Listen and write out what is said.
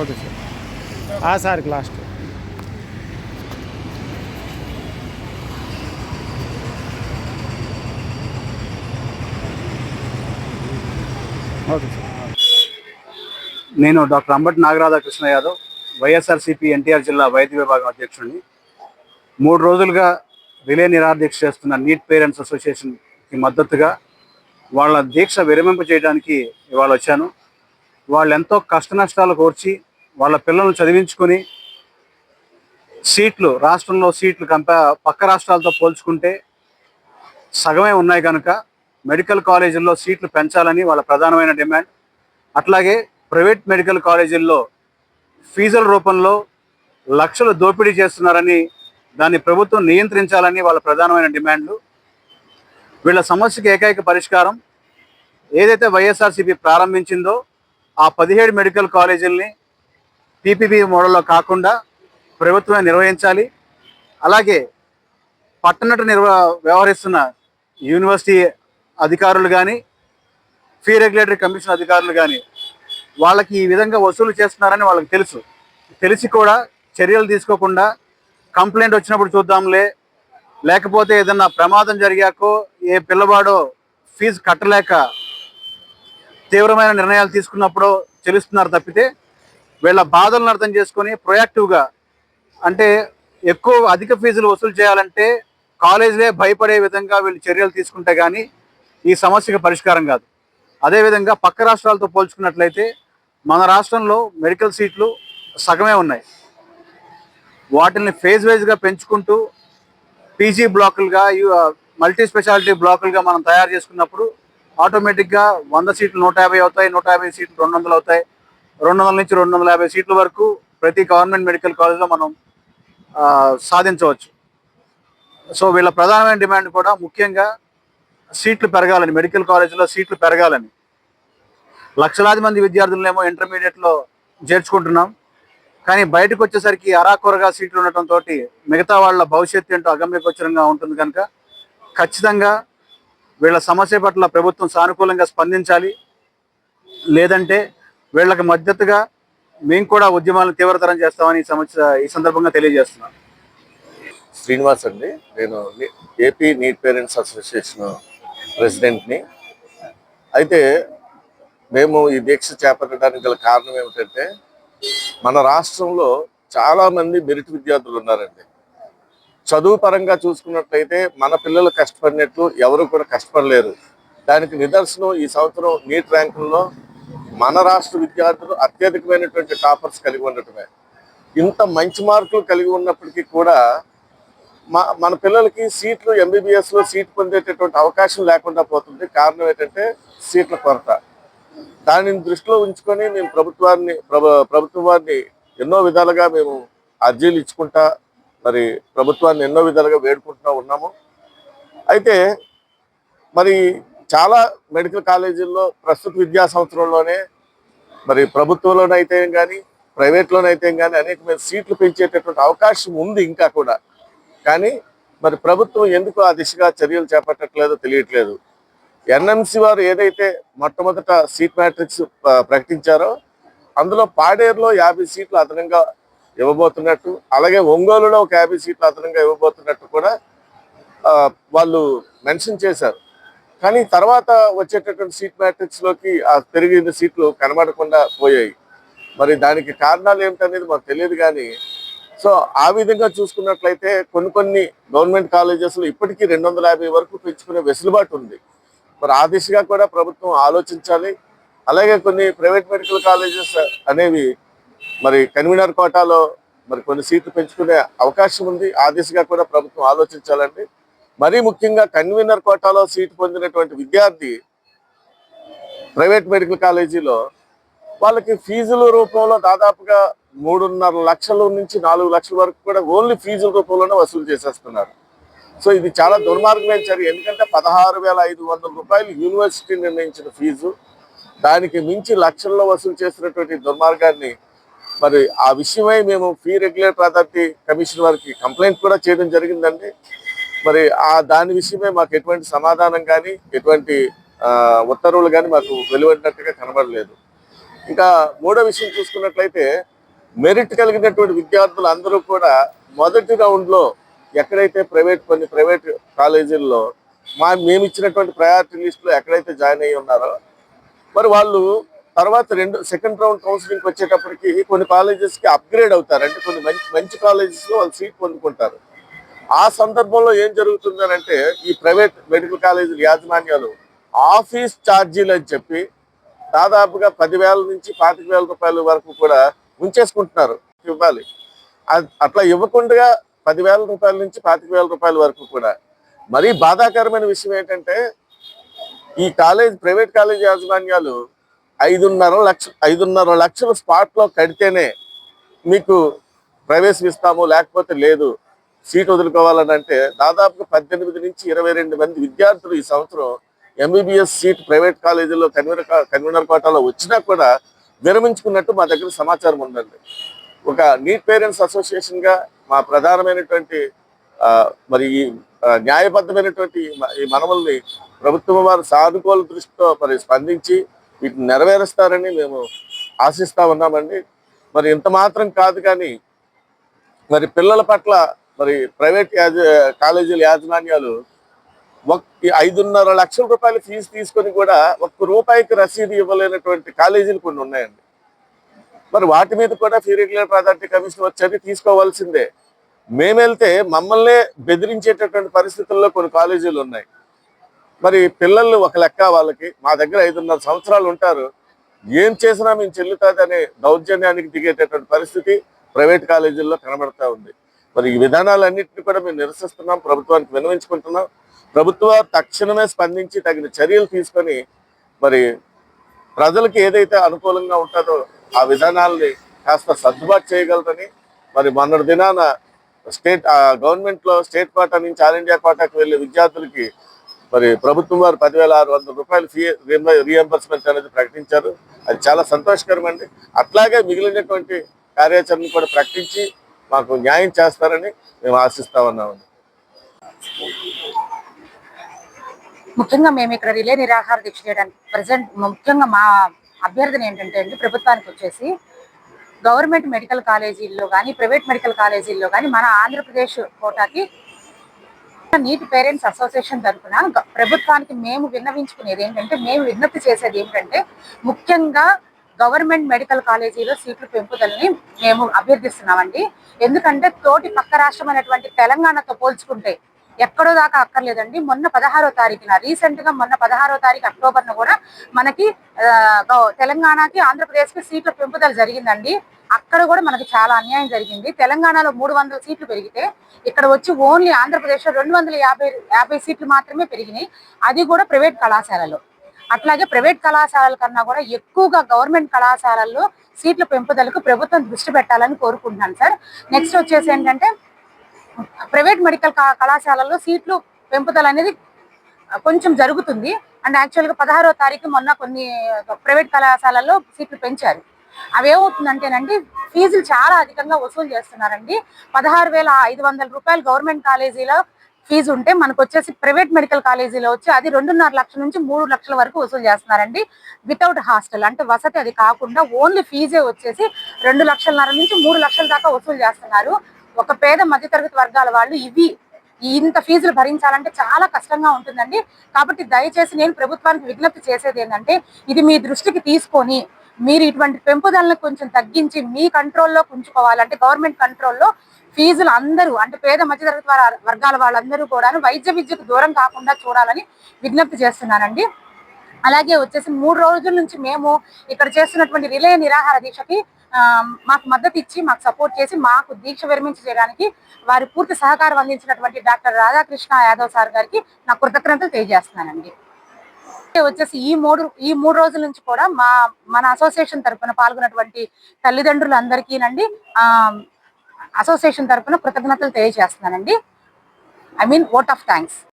Okay sir. ఆ సార్కి last. Okay sir. నేను డాక్టర్ అంబటి నాగరాధాకృష్ణ యాదవ్ వైఎస్ఆర్సీపీ ఎన్టీఆర్ జిల్లా వైద్య విభాగం అధ్యక్షుడిని. మూడు రోజులుగా రిలే నిరాదీక్ష చేస్తున్న నీట్ పేరెంట్స్ అసోసియేషన్కి మద్దతుగా వాళ్ళ దీక్ష విరమింప చేయడానికి ఇవాళ వచ్చాను. వాళ్ళు ఎంతో కష్ట నష్టాలు కోర్చి వాళ్ళ పిల్లల్ని చదివించుకొని సీట్లు రాష్ట్రంలో సీట్లు కంపా పక్క రాష్ట్రాలతో పోల్చుకుంటే సగమే ఉన్నాయి కనుక మెడికల్ కాలేజీల్లో సీట్లు పెంచాలని వాళ్ళ ప్రధానమైన డిమాండ్. అట్లాగే ప్రైవేట్ మెడికల్ కాలేజీల్లో ఫీజుల రూపంలో లక్షలు దోపిడీ చేస్తున్నారని దాన్ని ప్రభుత్వం నియంత్రించాలని వాళ్ళ ప్రధానమైన డిమాండ్లు. వీళ్ళ సమస్యకి ఏకైక పరిష్కారం ఏదైతే వైఎస్ఆర్సీపీ ప్రారంభించిందో ఆ పదిహేడు మెడికల్ కాలేజీల్ని పీపీపీ మోడల్లో కాకుండా ప్రభుత్వమే నిర్వహించాలి. అలాగే పట్టణట నిర్వ వ్యవహరిస్తున్న యూనివర్సిటీ అధికారులు కానీ ఫీ రెగ్యులేటరీ కమిషన్ అధికారులు కానీ వాళ్ళకి ఈ విధంగా వసూలు చేస్తున్నారని వాళ్ళకి తెలుసు. తెలిసి కూడా చర్యలు తీసుకోకుండా కంప్లైంట్ వచ్చినప్పుడు చూద్దాంలే. లేకపోతే ఏదన్నా ప్రమాదం జరిగాకో ఏ పిల్లవాడో ఫీజు కట్టలేక తీవ్రమైన నిర్ణయాలు తీసుకున్నప్పుడు చెల్లిస్తున్నారు తప్పితే వీళ్ళ బాధలను అర్థం చేసుకొని ప్రొయాక్టివ్గా అంటే ఎక్కువ అధిక ఫీజులు వసూలు చేయాలంటే కాలేజీలే భయపడే విధంగా వీళ్ళు చర్యలు తీసుకుంటే కానీ ఈ సమస్యకు పరిష్కారం కాదు. అదేవిధంగా పక్క రాష్ట్రాలతో పోల్చుకున్నట్లయితే మన రాష్ట్రంలో మెడికల్ సీట్లు సగమే ఉన్నాయి. వాటిని ఫేజ్ వైజ్గా పెంచుకుంటూ పీజీ బ్లాకులుగా మల్టీ స్పెషాలిటీ బ్లాకులుగా మనం తయారు చేసుకున్నప్పుడు ఆటోమేటిక్గా వంద సీట్లు నూట యాభై అవుతాయి నూట యాభై సీట్లు రెండు వందలు అవుతాయి. రెండు వందల నుంచి రెండు వందల యాభై సీట్ల వరకు ప్రతి గవర్నమెంట్ మెడికల్ కాలేజ్లో మనం సాధించవచ్చు. సో వీళ్ళ ప్రధానమైన డిమాండ్ కూడా ముఖ్యంగా సీట్లు పెరగాలని మెడికల్ కాలేజీలో సీట్లు పెరగాలని. లక్షలాది మంది విద్యార్థులనేమో ఇంటర్మీడియట్లో చేర్చుకుంటున్నాం. కానీ బయటకు వచ్చేసరికి అరాకొరగా సీట్లు ఉండటంతో మిగతా వాళ్ళ భవిష్యత్తు ఏంటో అగమ్యగోచరంగా ఉంటుంది కనుక ఖచ్చితంగా వీళ్ళ సమస్య పట్ల ప్రభుత్వం సానుకూలంగా స్పందించాలి. లేదంటే వీళ్ళకి మద్దతుగా మేము కూడా ఉద్యమాలను తీవ్రతరం చేస్తామని ఈ సమస్య ఈ సందర్భంగా తెలియజేస్తున్నాం. శ్రీనివాస్ అండి నేను A P NEET parents association ప్రెసిడెంట్ని. అయితే మేము ఈ దీక్ష చేపట్టడానికి గల కారణం ఏమిటంటే మన రాష్ట్రంలో చాలా మంది మెరిట్ విద్యార్థులు ఉన్నారండి. చదువు పరంగా చూసుకున్నట్లయితే మన పిల్లలు కష్టపడినట్లు ఎవరు కూడా కష్టపడలేరు. దానికి నిదర్శనం ఈ సంవత్సరం నీట్ ర్యాంకుల్లో మన రాష్ట్ర విద్యార్థులు అత్యధికమైనటువంటి టాపర్స్ కలిగి ఉండటమే. ఇంత మంచి మార్కులు కలిగి ఉన్నప్పటికీ కూడా మా మన పిల్లలకి సీట్లు ఎంబీబీఎస్లో సీట్ పొందేటటువంటి అవకాశం లేకుండా పోతుంది. కారణం ఏంటంటే సీట్ల కొరత. దానిని దృష్టిలో ఉంచుకొని మేము ప్రభుత్వాన్ని ప్రభుత్వం వారిని ఎన్నో విధాలుగా మేము అర్జీలు ఇచ్చుకుంటా మరి ప్రభుత్వాన్ని ఎన్నో విధాలుగా వేడుకుంటూ ఉన్నాము. అయితే మరి చాలా మెడికల్ కాలేజీల్లో ప్రస్తుత విద్యా సంవత్సరంలోనే మరి ప్రభుత్వంలోనైతే కానీ ప్రైవేట్లోనైతే కానీ అనేకమైన సీట్లు పెంచేటటువంటి అవకాశం ఉంది ఇంకా కూడా. కానీ మరి ప్రభుత్వం ఎందుకు ఆ దిశగా చర్యలు చేపట్టట్లేదో తెలియట్లేదు. ఎన్ఎంసి వారు ఏదైతే మొట్టమొదట సీట్ మ్యాట్రిక్స్ ప్రకటించారో అందులో పాడేరులో యాభై సీట్లు అదనంగా ఇవ్వబోతున్నట్టు అలాగే ఒంగోలులో ఒక యాభై సీట్లు అదనంగా ఇవ్వబోతున్నట్టు కూడా వాళ్ళు మెన్షన్ చేశారు. కానీ తర్వాత వచ్చేటటువంటి సీట్ మ్యాట్రిక్స్లోకి ఆ పెరిగిన సీట్లు కనబడకుండా పోయాయి. మరి దానికి కారణాలు ఏమిటనేది మాకు తెలియదు కానీ సో ఆ విధంగా చూసుకున్నట్లయితే కొన్ని కొన్ని గవర్నమెంట్ కాలేజెస్లో ఇప్పటికీ రెండు వందల యాభై వరకు పెంచుకునే వెసులుబాటు ఉంది. మరి ఆ దిశగా కూడా ప్రభుత్వం ఆలోచించాలి. అలాగే కొన్ని ప్రైవేట్ మెడికల్ కాలేజెస్ అనేవి మరి కన్వీనర్ కోటాలో మరి కొన్ని సీట్లు పెంచుకునే అవకాశం ఉంది. ఆ దిశగా కూడా ప్రభుత్వం ఆలోచించాలండి. మరీ ముఖ్యంగా కన్వీనర్ కోటాలో సీటు పొందినటువంటి విద్యార్థి ప్రైవేట్ మెడికల్ కాలేజీలో వాళ్ళకి ఫీజుల రూపంలో దాదాపుగా మూడున్నర లక్షల నుంచి నాలుగు లక్షల వరకు కూడా ఓన్లీ ఫీజుల రూపంలోనే వసూలు చేసేస్తున్నారు. సో ఇది చాలా దుర్మార్గమైన చర్య ఎందుకంటే పదహారు వేల ఐదు వందల రూపాయలు యూనివర్సిటీ నిర్ణయించిన ఫీజు. దానికి మించి లక్షల్లో వసూలు చేసినటువంటి దుర్మార్గాన్ని మరి ఆ విషయమై మేము ఫీ రెగ్యులేటర్ అథారిటీ కమిషన్ వారికి కంప్లైంట్ కూడా చేయడం జరిగిందండి. మరి ఆ దాని విషయమై మాకు ఎటువంటి సమాధానం కానీ ఎటువంటి ఉత్తర్వులు కానీ మాకు వెలువడినట్టుగా కనబడలేదు. ఇంకా మూడో విషయం చూసుకున్నట్లయితే మెరిట్ కలిగినటువంటి విద్యార్థులు అందరూ కూడా మొదటి రౌండ్లో ఎక్కడైతే ప్రైవేట్ కొన్ని ప్రైవేట్ కాలేజీల్లో మా మేము ఇచ్చినటువంటి ప్రయారిటీ లిస్టులో ఎక్కడైతే జాయిన్ అయ్యి ఉన్నారో మరి వాళ్ళు తర్వాత రెండు సెకండ్ రౌండ్ కౌన్సిలింగ్ వచ్చేటప్పటికి కొన్ని కాలేజెస్కి అప్గ్రేడ్ అవుతారు. అంటే కొన్ని మంచి మంచి కాలేజెస్లో వాళ్ళు సీట్ పొందుకుంటారు. ఆ సందర్భంలో ఏం జరుగుతుందనంటే ఈ ప్రైవేట్ మెడికల్ కాలేజీల యాజమాన్యాలు ఆఫీస్ ఛార్జీలు అని చెప్పి దాదాపుగా పదివేల నుంచి పాతిక వేల రూపాయల వరకు కూడా ఉంచేసుకుంటున్నారు. ఇవ్వాలి. అట్లా ఇవ్వకుండా పదివేల రూపాయల నుంచి పాతిక వేల రూపాయల వరకు కూడా. మరీ బాధాకరమైన విషయం ఏంటంటే ఈ కాలేజ్ ప్రైవేట్ కాలేజ్ యాజమాన్యాలు ఐదున్నర లక్ష ఐదున్నర లక్షల స్పాట్లో కడితేనే మీకు ప్రవేశిస్తాము లేకపోతే లేదు. సీట్ వదులుకోవాలని అంటే దాదాపుగా పద్దెనిమిది నుంచి ఇరవై రెండు మంది విద్యార్థులు ఈ సంవత్సరం ఎంబీబీఎస్ సీట్ ప్రైవేట్ కాలేజీలో కన్వీనర్ కన్వీనర్ కోటాలో వచ్చినా కూడా విరమించుకున్నట్టు మా దగ్గర సమాచారం ఉందండి. ఒక నీట్ పేరెంట్స్ అసోసియేషన్గా మా ప్రధానమైనటువంటి మరి ఈ న్యాయబద్ధమైనటువంటి ఈ మ- ఈ మనవల్ని ప్రభుత్వం వారు సానుకూల దృష్టితో మరి స్పందించి వీటిని నెరవేరుస్తారని మేము ఆశిస్తా ఉన్నామండి. మరి ఇంత మాత్రం కాదు కానీ మరి పిల్లల పట్ల మరి ప్రైవేట్ యాజ కాలేజీల యాజమాన్యాలు ఒక ఐదున్నర లక్షల రూపాయల ఫీజు తీసుకొని కూడా ఒక్క రూపాయికి రసీదు ఇవ్వలేనటువంటి కాలేజీలు కొన్ని ఉన్నాయండి. మరి వాటి మీద కూడా ఫీ రెగ్యులర్ అథారిటీ కమిషన్ వచ్చి తీసుకోవాల్సిందే. మేము వెళ్తే మమ్మల్నే బెదిరించేటటువంటి పరిస్థితుల్లో కొన్ని కాలేజీలు ఉన్నాయి. మరి పిల్లలు ఒక లెక్క వాళ్ళకి మా దగ్గర ఐదున్నర సంవత్సరాలు ఉంటారు. ఏం చేసినా మేము చెల్లుతుంది దౌర్జన్యానికి దిగేటటువంటి పరిస్థితి ప్రైవేట్ కాలేజీల్లో కనబడతా ఉంది. మరి ఈ విధానాలన్నింటినీ కూడా మేము నిరసిస్తున్నాం ప్రభుత్వానికి వినవించుకుంటున్నాం ప్రభుత్వం తక్షణమే స్పందించి తగిన చర్యలు తీసుకొని మరి ప్రజలకు ఏదైతే అనుకూలంగా ఉంటుందో ఆ విధానాల్ని కాస్త సర్దుబాటు చేయగలరని మరి మొన్నటి దినాన స్టేట్ గవర్నమెంట్లో స్టేట్ కోటా నుంచి ఆల్ ఇండియా కోటాకు వెళ్ళే విద్యార్థులకి మరి ప్రభుత్వం వారు పదివేల ఆరు వందల రూపాయలు ఫీ రీఎంబర్స్మెంట్ అనేది ప్రకటించారు. అది చాలా సంతోషకరం అండి. అట్లాగే మిగిలినటువంటి కార్యాచరణ కూడా ప్రకటించి మాకు న్యాయం చేస్తారని మేము ఆశిస్తా ఉన్నామండి. ముఖ్యంగా మేము ఇక్కడ రిలే నిరాహార దీక్ష చేయడానికి ప్రజెంట్ ముఖ్యంగా మా అభ్యర్థన ఏంటంటే అండి ప్రభుత్వానికి వచ్చేసి గవర్నమెంట్ మెడికల్ కాలేజీల్లో కానీ ప్రైవేట్ మెడికల్ కాలేజీల్లో కానీ మన ఆంధ్రప్రదేశ్ కోటాకి నీటి పేరెంట్స్ అసోసియేషన్ తరఫున ప్రభుత్వానికి మేము విన్నవించుకునేది ఏంటంటే మేము విజ్ఞప్తి చేసేది ఏంటంటే ముఖ్యంగా గవర్నమెంట్ మెడికల్ కాలేజీలో సీట్ల పెంపుదలని మేము అభ్యర్థిస్తున్నామండి. ఎందుకంటే తోటి పక్క రాష్ట్రం అనేటువంటి తెలంగాణతో పోల్చుకుంటే ఎక్కడో దాకా అక్కర్లేదండి. మొన్న పదహారో తారీఖున రీసెంట్గా మొన్న పదహారో తారీఖు అక్టోబర్ను కూడా మనకి తెలంగాణకి ఆంధ్రప్రదేశ్కి సీట్ల పెంపుదల జరిగిందండి. అక్కడ కూడా మనకి చాలా అన్యాయం జరిగింది. తెలంగాణలో మూడు వందల సీట్లు పెరిగితే ఇక్కడ వచ్చి ఓన్లీ ఆంధ్రప్రదేశ్లో రెండు వందల యాభై యాభై సీట్లు మాత్రమే పెరిగినాయి. అది కూడా ప్రైవేట్ కళాశాలలో. అట్లాగే ప్రైవేట్ కళాశాలల కన్నా కూడా ఎక్కువగా గవర్నమెంట్ కళాశాలల్లో సీట్ల పెంపుదలకు ప్రభుత్వం దృష్టి పెట్టాలని కోరుకుంటున్నాను సార్. నెక్స్ట్ వచ్చేసి ఏంటంటే ప్రైవేట్ మెడికల్ కళాశాలలో సీట్లు పెంపుదల అనేది కొంచెం జరుగుతుంది. అండ్ యాక్చువల్గా పదహారో తారీఖు మొన్న కొన్ని ప్రైవేట్ కళాశాలల్లో సీట్లు పెంచారు. అవి ఏమవుతుందంటేనండి ఫీజులు చాలా అధికంగా వసూలు చేస్తున్నారండి. పదహారు వేల ఐదు వందల రూపాయలు గవర్నమెంట్ కాలేజీలో ఫీజు ఉంటే మనకు వచ్చేసి ప్రైవేట్ మెడికల్ కాలేజీలో వచ్చి అది రెండున్నర లక్షల నుంచి మూడు లక్షల వరకు వసూలు చేస్తున్నారండి. వితౌట్ హాస్టల్ అంటే వసతి అది కాకుండా ఓన్లీ ఫీజే వచ్చేసి రెండు లక్షలన్నర నుంచి మూడు లక్షల దాకా వసూలు చేస్తున్నారు. ఒక పేద మధ్యతరగతి వర్గాల వాళ్ళు ఇవి ఇంత ఫీజులు భరించాలంటే చాలా కష్టంగా ఉంటుందండి. కాబట్టి దయచేసి నేను ప్రభుత్వానికి విజ్ఞప్తి చేసేది ఏంటంటే ఇది మీ దృష్టికి తీసుకొని మీరు ఇటువంటి పెంపుదలను కొంచెం తగ్గించి మీ కంట్రోల్లో ఉంచుకోవాలంటే గవర్నమెంట్ కంట్రోల్లో ఫీజులు అందరూ అంటే పేద మధ్యతరగతి వర్గాల వాళ్ళందరూ కూడా వైద్య విద్యకు దూరం కాకుండా చూడాలని విజ్ఞప్తి చేస్తున్నానండి. అలాగే వచ్చేసి మూడు రోజుల నుంచి మేము ఇక్కడ చేస్తున్నటువంటి రిలే నిరాహార దీక్షకి మాకు మద్దతు ఇచ్చి మాకు సపోర్ట్ చేసి మాకు దీక్ష విరమించి చేయడానికి వారి పూర్తి సహకారం అందించినటువంటి డాక్టర్ రాధాకృష్ణ యాదవ్ సార్ గారికి నా కృతజ్ఞతలు తెలియజేస్తున్నానండి. వచ్చేసి ఈ మూడు ఈ మూడు రోజుల నుంచి కూడా మా మన అసోసియేషన్ తరపున పాల్గొన్నటువంటి తల్లిదండ్రులందరికీ నండి అసోసియేషన్ తరపున కృతజ్ఞతలు తెలియజేస్తున్నానండి. I mean vote of thanks.